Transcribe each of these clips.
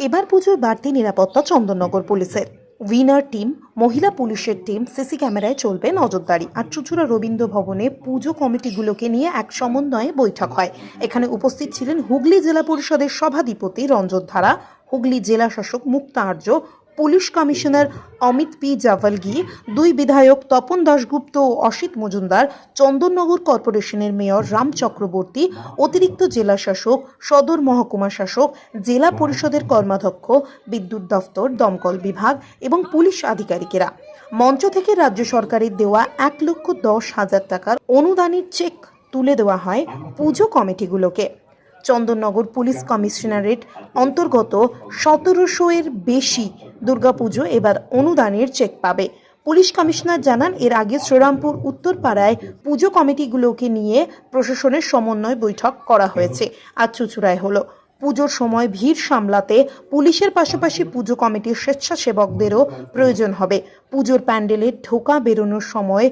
এবার পুজোয় বাড়তি নিরাপত্তা চন্দননগর পুলিশের। উইনার টিম, মহিলা পুলিশের টিম সিসি ক্যামেরায় চলবে নজরদারি। আর চুচুড়া রবীন্দ্র ভবনে পুজো কমিটিগুলোকে নিয়ে এক সমন্বয়ে বৈঠক হয়। এখানে উপস্থিত ছিলেন হুগলি জেলা পরিষদের সভাধিপতি রঞ্জন ধারা, হুগলি জেলা শাসক Mukta Arya police commissioner Amit P. Javalgi, দুই বিধায়ক তপন দাশগুপ্ত ও অসিত মজুমদার, চন্দননগর কর্পোরেশনের মেয়র রাম চক্রবর্তী, অতিরিক্ত জেলা শাসক, সদর মহকুমা শাসক, জেলা পরিষদের কর্মাধ্যক্ষ, বিদ্যুৎ দফতর, দমকল বিভাগ এবং পুলিশ আধিকারিকেরা। মঞ্চ থেকে রাজ্য সরকারের দেওয়া এক লক্ষ দশ হাজার টাকার অনুদানের চেক তুলে দেওয়া হয় পুজো কমিটিগুলোকে। চন্দননগর পুলিশ কমিশনারেট অন্তর্গত সতেরোশো এর বেশি দুর্গাপুজো এবার অনুদানের চেক পাবে। পুলিশ কমিশনার জানান, এর আগে শ্রীরামপুর উত্তরপাড়ায় পুজো কমিটিগুলোকে নিয়ে প্রশাসনের সমন্বয় বৈঠক করা হয়েছে। আজ চুচুড়ায় হলো। পুজোর সময় ভিড় সামলাতে পুলিশের পাশাপাশি পুজো কমিটির স্বেচ্ছাসেবকদেরও প্রয়োজন হবে। পুজোর প্যান্ডেলে ঢোকা বেরোনোর সময়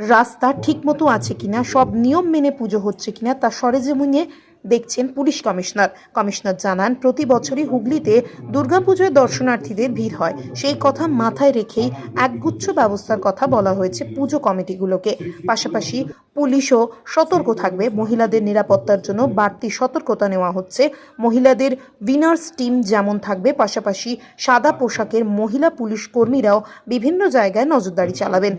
রাস্তা ঠিকমতো আছে কিনা, সব নিয়ম মেনে পুজো হচ্ছে কিনা তা সরেজমিনে দেখছেন পুলিশ কমিশনার। কমিশনার জানান, প্রতি বছরই হুগলিতে দুর্গাপুজোয় দর্শনার্থীদের ভিড় হয়। সেই কথা মাথায় রেখেই একগুচ্ছ ব্যবস্থার কথা বলা হয়েছে পুজো কমিটিগুলোকে। পাশাপাশি পুলিশও সতর্ক থাকবে। মহিলাদের নিরাপত্তার জন্য বাড়তি সতর্কতা নেওয়া হচ্ছে। মহিলাদের উইনার্স টিম যেমন থাকবে, পাশাপাশি সাদা পোশাকের মহিলা পুলিশ কর্মীরাও বিভিন্ন জায়গায় নজরদারি চালাবেন।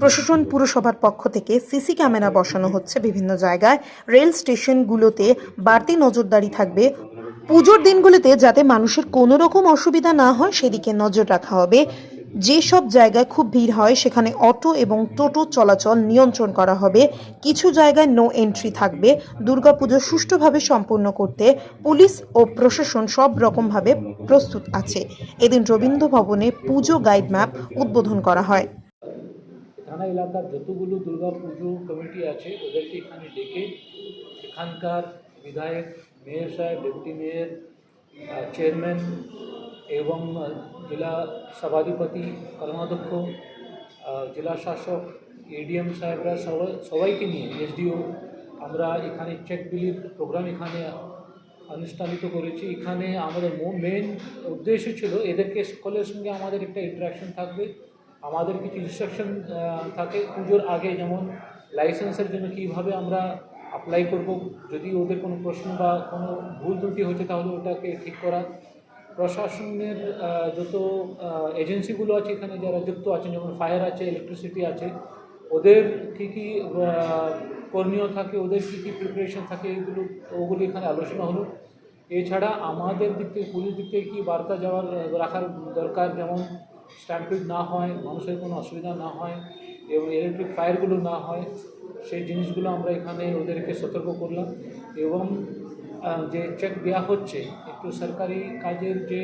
প্রশাসন পুরসভার পক্ষ থেকে সিসি ক্যামেরা বসানো হচ্ছে বিভিন্ন জায়গায়। রেল স্টেশনগুলোতে বাড়তি নজরদারি থাকবে। পুজোর দিনগুলিতে যাতে মানুষের কোনো রকম অসুবিধা না হয়, সেদিকে নজর রাখা হবে। যেসব জায়গায় খুব ভিড় হয়, সেখানে অটো এবং টোটো চলাচল নিয়ন্ত্রণ করা হবে। কিছু জায়গায় নো এন্ট্রি থাকবে। দুর্গাপুজো সুষ্ঠুভাবে সম্পন্ন করতে পুলিশ ও প্রশাসন সব রকমভাবে প্রস্তুত আছে। এদিন রবীন্দ্র ভবনে পুজো গাইড ম্যাপ উদ্বোধন করা হয়। থানা এলাকার যতগুলো দুর্গা পুজো কমিটি আছে, ওদেরকে এখানে ডেকে এখানকার বিধায়ক, মেয়র সাহেব, ডেপুটি মেয়র চেয়ারম্যান এবং জেলা সভাধিপতি, কর্মাধ্যক্ষ জেলা শাসক, এডিএম সাহেবরা সবাই, সবাইকে নিয়ে, এসডিও, আমরা এখানে চেক বিলির প্রোগ্রাম এখানে অনুষ্ঠিত করেছি। এখানে আমাদের মেন উদ্দেশ্য ছিল এদেরকে সকলের সঙ্গে আমাদের একটা ইন্টারাকশন থাকবে। আমাদের কিছু ইনস্ট্রাকশন থাকে, পুজোর আগে যেমন লাইসেন্সের জন্য কীভাবে আমরা অ্যাপ্লাই করব। যদি ওদের কোনো প্রশ্ন বা কোনো ভুল ত্রুটি হচ্ছে, তাহলে ওটাকে ঠিক করা। প্রশাসনের যত এজেন্সিগুলো আছে এখানে যারা যুক্ত আছেন, যেমন ফায়ার আছে ইলেকট্রিসিটি আছে, ওদের কী কী করণীয় থাকে, ওদের কী কী প্রিপারেশন থাকে এগুলো ওগুলো এখানে আলোচনা হলো। এছাড়া আমাদের দিক থেকে, পুলিশ দিক থেকে কী বার্তা যাওয়ার রাখার দরকার? যেমন স্ট্যাম্পিড না হয়, মানুষের কোনো অসুবিধা না হয়, এবং ইলেকট্রিক ফায়ারগুলো না হয় সেই জিনিসগুলো আমরা এখানে ওদেরকে সতর্ক করলাম এবং যে চেক দেওয়া হচ্ছে, একটু সরকারি কাজের যে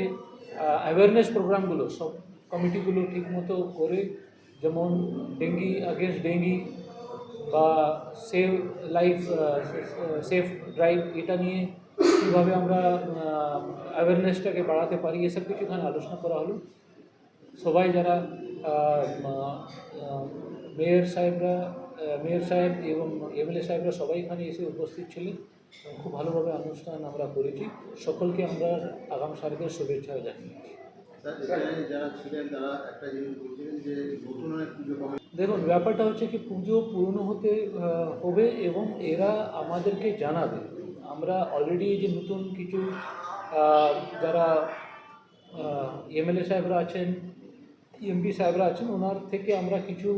অ্যাওয়ারনেস প্রোগ্রামগুলো সব কমিটিগুলো ঠিকমতো করে, যেমন ডেঙ্গি আগেনস্ট ডেঙ্গি বা সেভ লাইফ সেফ ড্রাইভ এটা নিয়ে কীভাবে আমরা অ্যাওয়ারনেসটাকে বাড়াতে পারি, এসব কিছু এখানে আলোচনা করা হলো। সবাই যারা মেয়র সাহেবরা মেয়র সাহেব এবং এমএলএ সাহেবরা সবাই এখানে এসে উপস্থিত ছিলেন খুব ভালোভাবে অনুষ্ঠান আমরা করেছি। সকলকে আমরা আগাম শারীরিক শুভেচ্ছা জানিয়েছি দেখুন ব্যাপারটা হচ্ছে কি পুজো পুরনো হতে হবে এবং এরা আমাদেরকে জানাবে। আমরা অলরেডি যে নতুন কিছু যারা এমএলএ সাহেবরা আছেন এমপি সাহেবরা আছেন ওনার থেকে আমরা কিছু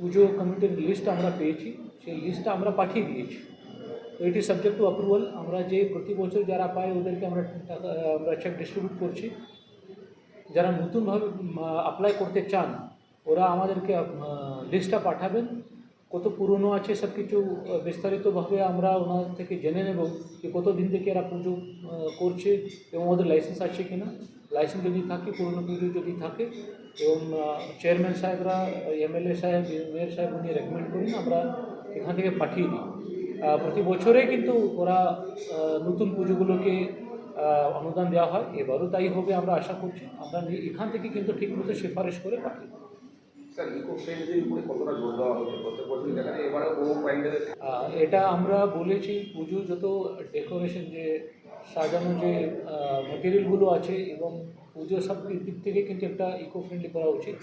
পুজো কমিটির লিস্ট আমরা পেয়েছি। সেই লিস্টটা আমরা পাঠিয়ে দিয়েছি। তো এটি সাবজেক্ট টু অ্যাপ্রুভাল আমরা যে প্রতি বছর যারা পাই ওদেরকে আমরা টাকা, আমরা চেক ডিস্ট্রিবিউট করছি। যারা নতুনভাবে অ্যাপ্লাই করতে চান, ওরা আমাদেরকে লিস্টটা পাঠাবেন। কত পুরনো আছে সব কিছু বিস্তারিতভাবে আমরা ওনার থেকে জেনে নেব যে কত দিন থেকে এরা পুজো করছে এবং ওদের লাইসেন্স আছে কি না লাইসেন্স যদি থাকে, পুরনো পুজো যদি থাকে এবং চেয়ারম্যান সাহেবরা এমএলএ সাহেব মেয়র সাহেব, উনি রেকমেন্ড করেন, আমরা এখান থেকে পাঠিয়ে দিই। প্রতি বছরে কিন্তু ওরা নতুন পুজোগুলোকে অনুদান দেওয়া হয়। এবারও তাই হবে, আমরা আশা করছি। আমরা এখান থেকে কিন্তু ঠিকমতো সুপারিশ করে পাঠিয়ে দিই। ইকো উপরে কতটা এটা আমরা বলেছি, পুজো যত ডেকোরেশন যে সাজানো যে মেটেরিয়ালগুলো আছে এবং পুজো সব দিক থেকে কিন্তু একটা ইকো ফ্রেন্ডলি করা উচিত।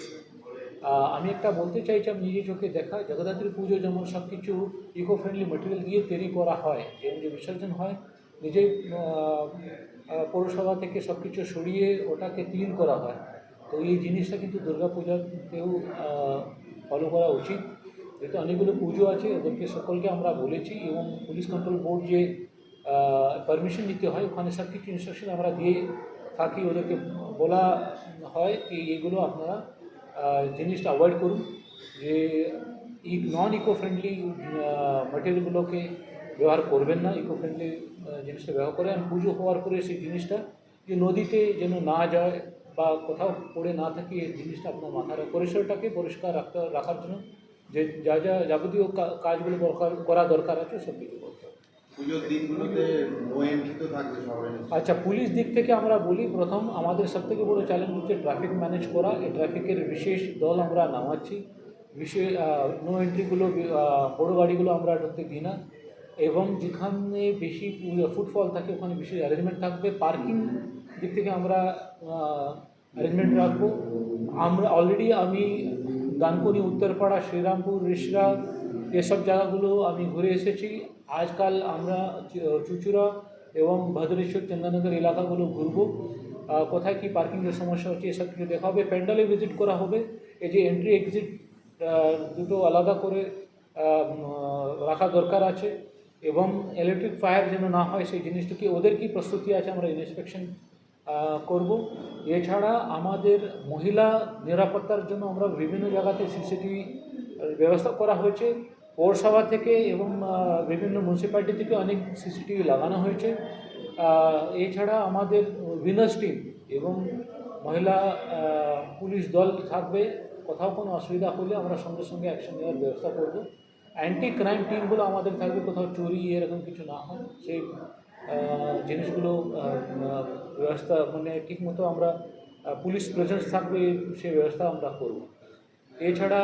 আমি একটা বলতে চাইছি আমি নিজে চোখে দেখা, জগদ্ধাত্রী পুজো যেমন সব কিছু ইকো ফ্রেন্ডলি মেটেরিয়াল দিয়ে তৈরি করা হয় এবং যে বিসর্জন হয়, নিজেই পৌরসভা থেকে সব কিছু সরিয়ে ওটাকে ক্লিন করা হয়। তো এই জিনিসটা কিন্তু দুর্গা পূজাতেও ফলো করা উচিত। যেহেতু অনেকগুলো পুজো আছে ওদেরকে সকলকে আমরা বলেছি এবং পুলিশ কন্ট্রোল বোর্ড যে পারমিশন নিতে হয়, ওখানে সব কিছু ইনস্ট্রাকশন আমরা দিয়ে থাকি, ওদেরকে বলা হয় কি এগুলো আপনারা জিনিসটা অ্যাভয়েড করুন। যে ই নন ইকো ফ্রেন্ডলি মেটেরিয়ালগুলোকে ব্যবহার করবেন না ইকো ফ্রেন্ডলি জিনিসটা ব্যবহার করেন আর পুজো হওয়ার পরে সেই জিনিসটা যে নদীতে যেন না যায় বা কোথাও পড়ে না থাকি এই জিনিসটা আপনার মাথায় রাখ- পরিসরটাকে পরিষ্কার রাখতে রাখার জন্য যে যা যা যাবতীয় কাজগুলো দরকার করা দরকার আছে সব কিছু করতে হবে। আচ্ছা পুলিশ দিক থেকে আমরা বলি প্রথম আমাদের সবথেকে বড় চ্যালেঞ্জ হচ্ছে ট্রাফিক ম্যানেজ করা। এই ট্রাফিকের বিশেষ দল আমরা নামাচ্ছি। বিশেষ নো এন্ট্রিগুলো বড়ো গাড়িগুলো আমরা ঢুকতে দিই না। এবং যেখানে বেশি ফুটফল থাকে ওখানে বেশি অ্যারেঞ্জমেন্ট থাকবে। পার্কিং দিক থেকে আমরা অ্যারেঞ্জমেন্ট রাখব। আমরা অলরেডি আমি দানকুনি উত্তরপাড়া, শ্রীরামপুর, রিসরা, এসব জায়গাগুলো আমি ঘুরে এসেছি। আজকাল আমরা চুচুড়া এবং ভদ্রেশ্বর চন্দননগর এলাকাগুলো ঘুরবো। কোথায় কি পার্কিংয়ের সমস্যা হচ্ছে এসব কিছু দেখা হবে। প্যান্ডেলে ভিজিট করা হবে। এই যে এন্ট্রি এক্সিট দুটো আলাদা করে রাখা দরকার আছে। এবং ইলেকট্রিক ফায়ার যেন না হয়, সেই জিনিসটাকে ওদের কি প্রস্তুতি আছে? আমরা ইন্সপেকশন করব। এছাড়া আমাদের মহিলা নিরাপত্তার জন্য আমরা বিভিন্ন জায়গাতে সিসিটিভি ব্যবস্থা করা হয়েছে। পৌরসভা থেকে এবং বিভিন্ন মিউনিসিপ্যালিটি থেকে অনেক সিসিটিভি লাগানো হয়েছে। এছাড়া আমাদের উইনার্স টিম এবং মহিলা পুলিশ দল থাকবে। কোথাও কোনো অসুবিধা হলে আমরা সঙ্গে সঙ্গে অ্যাকশন নেওয়ার ব্যবস্থা করব। অ্যান্টি ক্রাইম টিমগুলো আমাদের থাকবে। কোথাও চুরি, এরকম কিছু না হয় সেই জিনিসগুলো ব্যবস্থা মানে ঠিকমতো আমরা পুলিশ প্রেজেন্স থাকবে সেই ব্যবস্থা আমরা করব। এছাড়া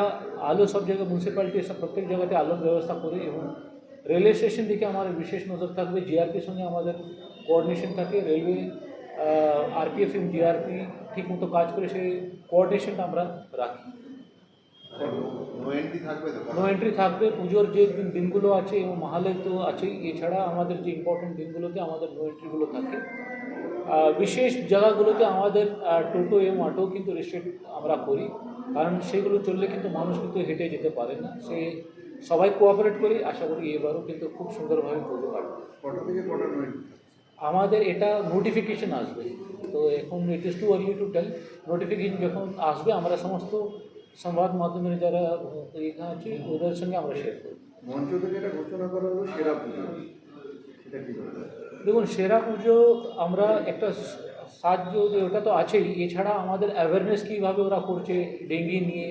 আলো সব জায়গায় মিউনিসিপ্যালিটি সব প্রত্যেক জায়গাতে আলোর ব্যবস্থা করি এবং রেলওয়ে স্টেশন দিকে আমাদের বিশেষ নজর থাকবে। জিআরপির সঙ্গে আমাদের কোঅর্ডিনেশন থাকে। রেলওয়ে আরপিএফ এবং জিআরপি ঠিকমতো কাজ করে সেই কোঅর্ডিনেশনটা আমরা রাখি। নো এন্ট্রি থাকবে নো এন্ট্রি থাকবে। পুজোর যে দিন দিনগুলো আছে এবং মহালে তো আছেই। এছাড়া আমাদের যে ইম্পর্টেন্ট দিনগুলোতে আমাদের নো এন্ট্রিগুলো থাকে। বিশেষ জায়গাগুলোতে আমাদের টোটো এবং অটো কিন্তু রেস্ট্রিক্ট আমরা করি। কারণ সেগুলো চললে কিন্তু মানুষ কিন্তু হেঁটে যেতে পারে না। সে সবাই কোঅপারেট করি। আশা করি এবারও কিন্তু খুব সুন্দরভাবে পুজো কাটবে আমাদের এটা নোটিফিকেশন আসবে। তো এখন it is too early to tell notification যখন আসবে আমরা সমস্ত সংবাদ মাধ্যমের যারা এখানে আছে ওদের সঙ্গে আমরা শেয়ার করি। মঞ্চ থেকে এটা ঘোষণা করা হলো সেরা পুজো। সেটা কি দেখুন সেরা পুজো আমরা একটা সাহায্য যে ওটা তো আছেই। এছাড়া আমাদের অ্যাওয়ারনেস কীভাবে ওরা করছে ডেঙ্গি নিয়ে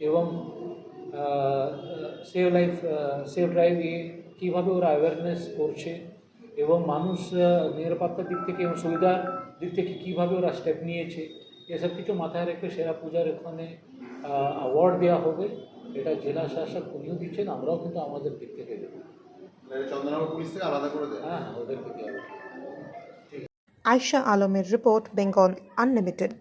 এবং সেভ লাইফ সেভ ড্রাইভ এ কীভাবে ওরা অ্যাওয়ারনেস করছে এবং মানুষ নিরাপত্তার দিক থেকে এবং সুবিধার দিক থেকে কীভাবে ওরা স্টেপ নিয়েছে এসব কিছু মাথায় রেখে সেরা পূজার এখানে অ্যাওয়ার্ড দেওয়া হবে এটা জেলা শাসক উনিও দিচ্ছেন আমরাও কিন্তু আমাদের দিক থেকে দেবো। চন্দননগর পুলিশ থেকে আলাদা করে দেয় হ্যাঁ হ্যাঁ আয়শা আলমের রিপোর্ট বেঙ্গল আনলিমিটেড।